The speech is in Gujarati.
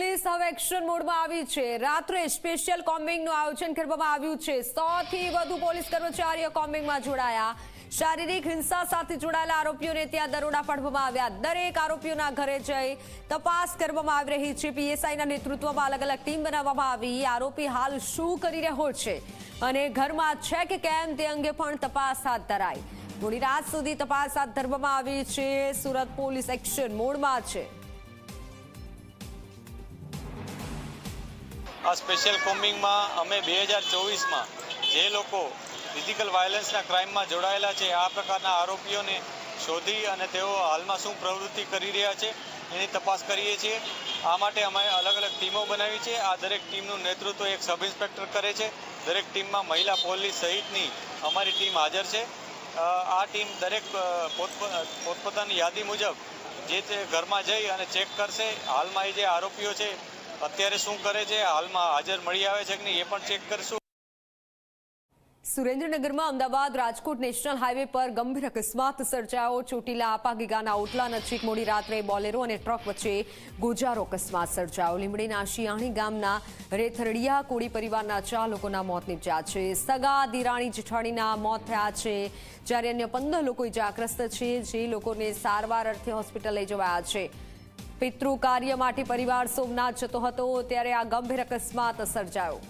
પોલીસ હવે એક્શન મોડમાં આવી છે. રાત્રે સ્પેશિયલ કોમ્બિંગનું આયોજન કરવામાં આવ્યું છે. સો થી વધુ પોલીસ કર્મચારીઓ કોમ્બિંગમાં જોડાયા. શારીરિક હિંસા સાથે જોડાયેલા આરોપીઓને ત્યાં દરોડા પાડવામાં આવ્યા. દરેક આરોપીઓના ઘરે જઈ તપાસ કરવામાં આવી રહી છે. પીએસઆઈના નેતૃત્વમાં અલગ અલગ ટીમ બનાવવામાં આવી. આરોપી હાલ શું કરી રહ્યો છે? અને ઘરમાં છે કે કેમ તે અંગે પણ તપાસ હાથ ધરાઈ. મોડી રાત સુધી તપાસ હાથ ધરવામાં આવી છે. સુરત પોલીસ એક્શન મોડમાં છે. આ સ્પેશિયલ કોમ્બિંગમાં અમે બે હજાર ચોવીસમાં જે લોકો ફિઝિકલ વાયલન્સના ક્રાઇમમાં જોડાયેલા છે, આ પ્રકારના આરોપીઓને શોધી અને તેઓ હાલમાં શું પ્રવૃત્તિ કરી રહ્યા છે, એની તપાસ કરીએ છીએ. આ માટે અમે અલગ અલગ ટીમો બનાવી છે. આ દરેક ટીમનું નેતૃત્વ એક સબ ઇન્સ્પેક્ટર કરે છે. દરેક ટીમમાં મહિલા પોલીસ સહિતની અમારી ટીમ હાજર છે. આ ટીમ દરેક પોતપોતાની યાદી મુજબ જે તે ઘરમાં જઈ અને ચેક કરશે. હાલમાં એ જે આરોપીઓ છે અત્યારે શું કરે છે? હાલમાં હાજર મળી આવે છે કે નહીં એ પણ ચેક કરશું. સુરેન્દ્રનગરમાં અમદાવાદ રાજકોટ નેશનલ હાઈવે પર ગંભીર અકસ્માત સર્જાયો. ચોટીલા આપાગીગાના ઓટલા નજીક મોડી રાત્રે બોલેરો અને ટ્રક વચ્ચે ગોજારો અકસ્માત સર્જાયો. લીંબડીના શિયાણી ગામના રેથરડિયા કોળી પરિવારના ચાર લોકોના મોત નીપજ્યા છે. સગા દિરાણી જેઠાણીના મોત થયા છે. જ્યારે અન્ય પંદર લોકો ઇજાગ્રસ્ત છે, જે લોકોને સારવાર અર્થે હોસ્પિટલ લઈ જવાયા છે. પિતૃ કાર્ય માટે પરિવાર સોમનાથ જતો હતો ત્યારે આ ગંભીર અકસ્માત સર્જાયો.